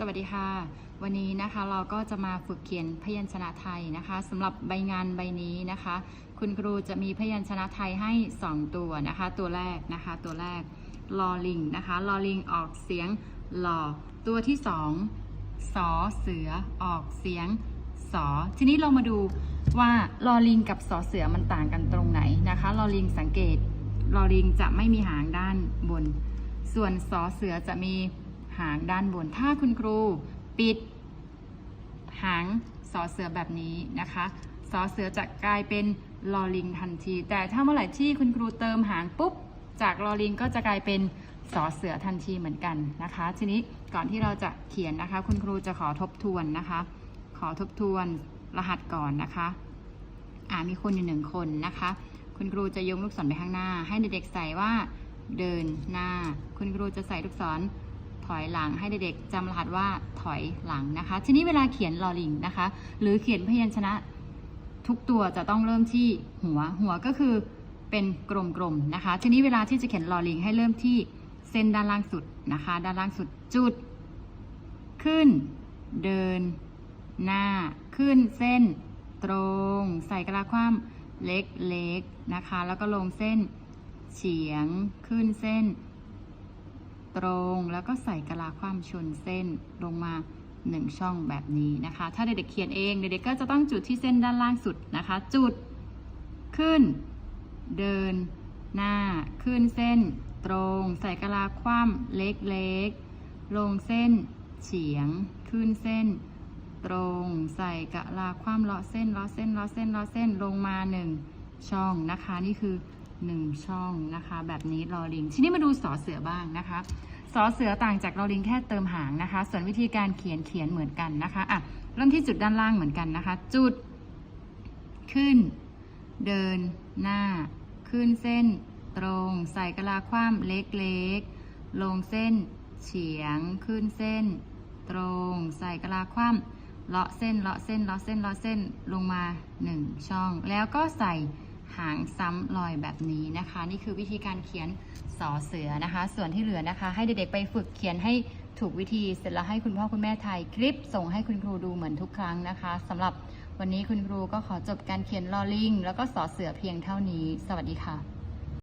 สวัสดีค่ะ วันนี้นะคะเราก็จะมาฝึกเขียนพยัญชนะไทยนะคะสำหรับใบงานใบนี้นะคะ คุณครูจะมีพยัญชนะไทยให้ 2 ตัวนะคะ ตัวแรกนะคะ ตัวแรกลอลิงนะคะลอลิงออกเสียงลอตัวที่2สอเสือออกเสียงสอทีนี้เรามาดูว่าลอลิงกับสอเสือมันต่างกันตรงไหนนะคะลอลิงสังเกตลอลิงจะไม่มีหางด้านบน ส่วนสอเสือจะมี หางด้านบน ถ้าคุณครูปิด หางสอเสือแบบนี้นะคะสอเสือจะกลายเป็นลอลิงทันที แต่ถ้าเมื่อไหร่ที่คุณครูเติมหางปุ๊บ จากลอลิงก็จะกลายเป็นสอเสือทันทีเหมือนกันนะคะ ทีนี้ก่อนที่เราจะเขียนนะคะ คุณครูจะขอทบทวนนะคะ ขอทบทวนรหัสก่อนนะคะอ่ามีคนอยู่หนึ่งคนนะคะ คุณครูจะยกลูกศรไปข้างหน้า ให้เด็กๆใส่ว่าเดินหน้า คุณครูจะใส่ลูกศร ถอยหลังให้เด็กๆจำรหัสว่าถอยหลังนะคะ ทีนี้เวลาเขียนลอลิงนะคะ หรือเขียนพยัญชนะทุกตัวจะต้องเริ่มที่หัว หัวก็คือเป็นกลมๆนะคะ ทีนี้เวลาที่จะเขียนลอลิงให้เริ่มที่เส้นด้านล่างสุดนะคะ ด้านล่างสุดจุด ขึ้น เดิน หน้า ขึ้นเส้น ตรง ใส่กระลาคว่ำเล็กๆนะคะ แล้วก็ลงเส้นเฉียงขึ้นเส้น ตรง แล้วก็ใส่กระลาคว่ำชนเส้นลงมาหนึ่งช่องแบบนี้นะคะ ถ้าเด็กๆเขียนเองเด็กๆก็จะต้องจุดที่เส้นด้านล่างสุดนะคะ จุดขึ้น เดิน หน้าขึ้นเส้นตรง ใส่กะลาคว่ำเล็กๆ ลงเส้นเฉียงขึ้นเส้น ตรง ใส่กะลาคว่ำเลาะเส้นเลาะเส้นเลาะเส้นเลาะเส้นลงมาหนึ่งช่องนะคะ นี่คือ หนึ่งช่องนะคะ แบบนี้ลอลิง ทีนี้มาดูสอเสือบ้างนะคะสอเสือต่างจากลอลิงแค่เติมหางนะคะ ส่วนวิธีการเขียนเขียนเหมือนกันนะคะอะเริ่มที่จุดด้านล่างเหมือนกันนะคะ จุด ขึ้น เดิน หน้า ขึ้นเส้น ตรง ใส่กะลาคว่ำเล็กๆ ลงเส้น เฉียง ขึ้นเส้น ตรง ใส่กะลาคว่ำเลาะเส้นเลาะเส้นเลาะเส้นเลาะเส้นลงมาหนึ่งช่อง แล้วก็ใส่ หางซ้ำรอยแบบนี้นะคะ นี่คือวิธีการเขียนสอเสือนะคะ ส่วนที่เหลือนะคะ ให้เด็กๆไปฝึกเขียนให้ถูกวิธีเสร็จแล้วให้คุณพ่อคุณแม่ถ่ายคลิป ส่งให้คุณครูดูเหมือนทุกครั้งนะคะสำหรับวันนี้คุณครูก็ขอจบการเขียนลอลิงแล้วก็สอเสือเพียงเท่านี้ สวัสดีค่ะ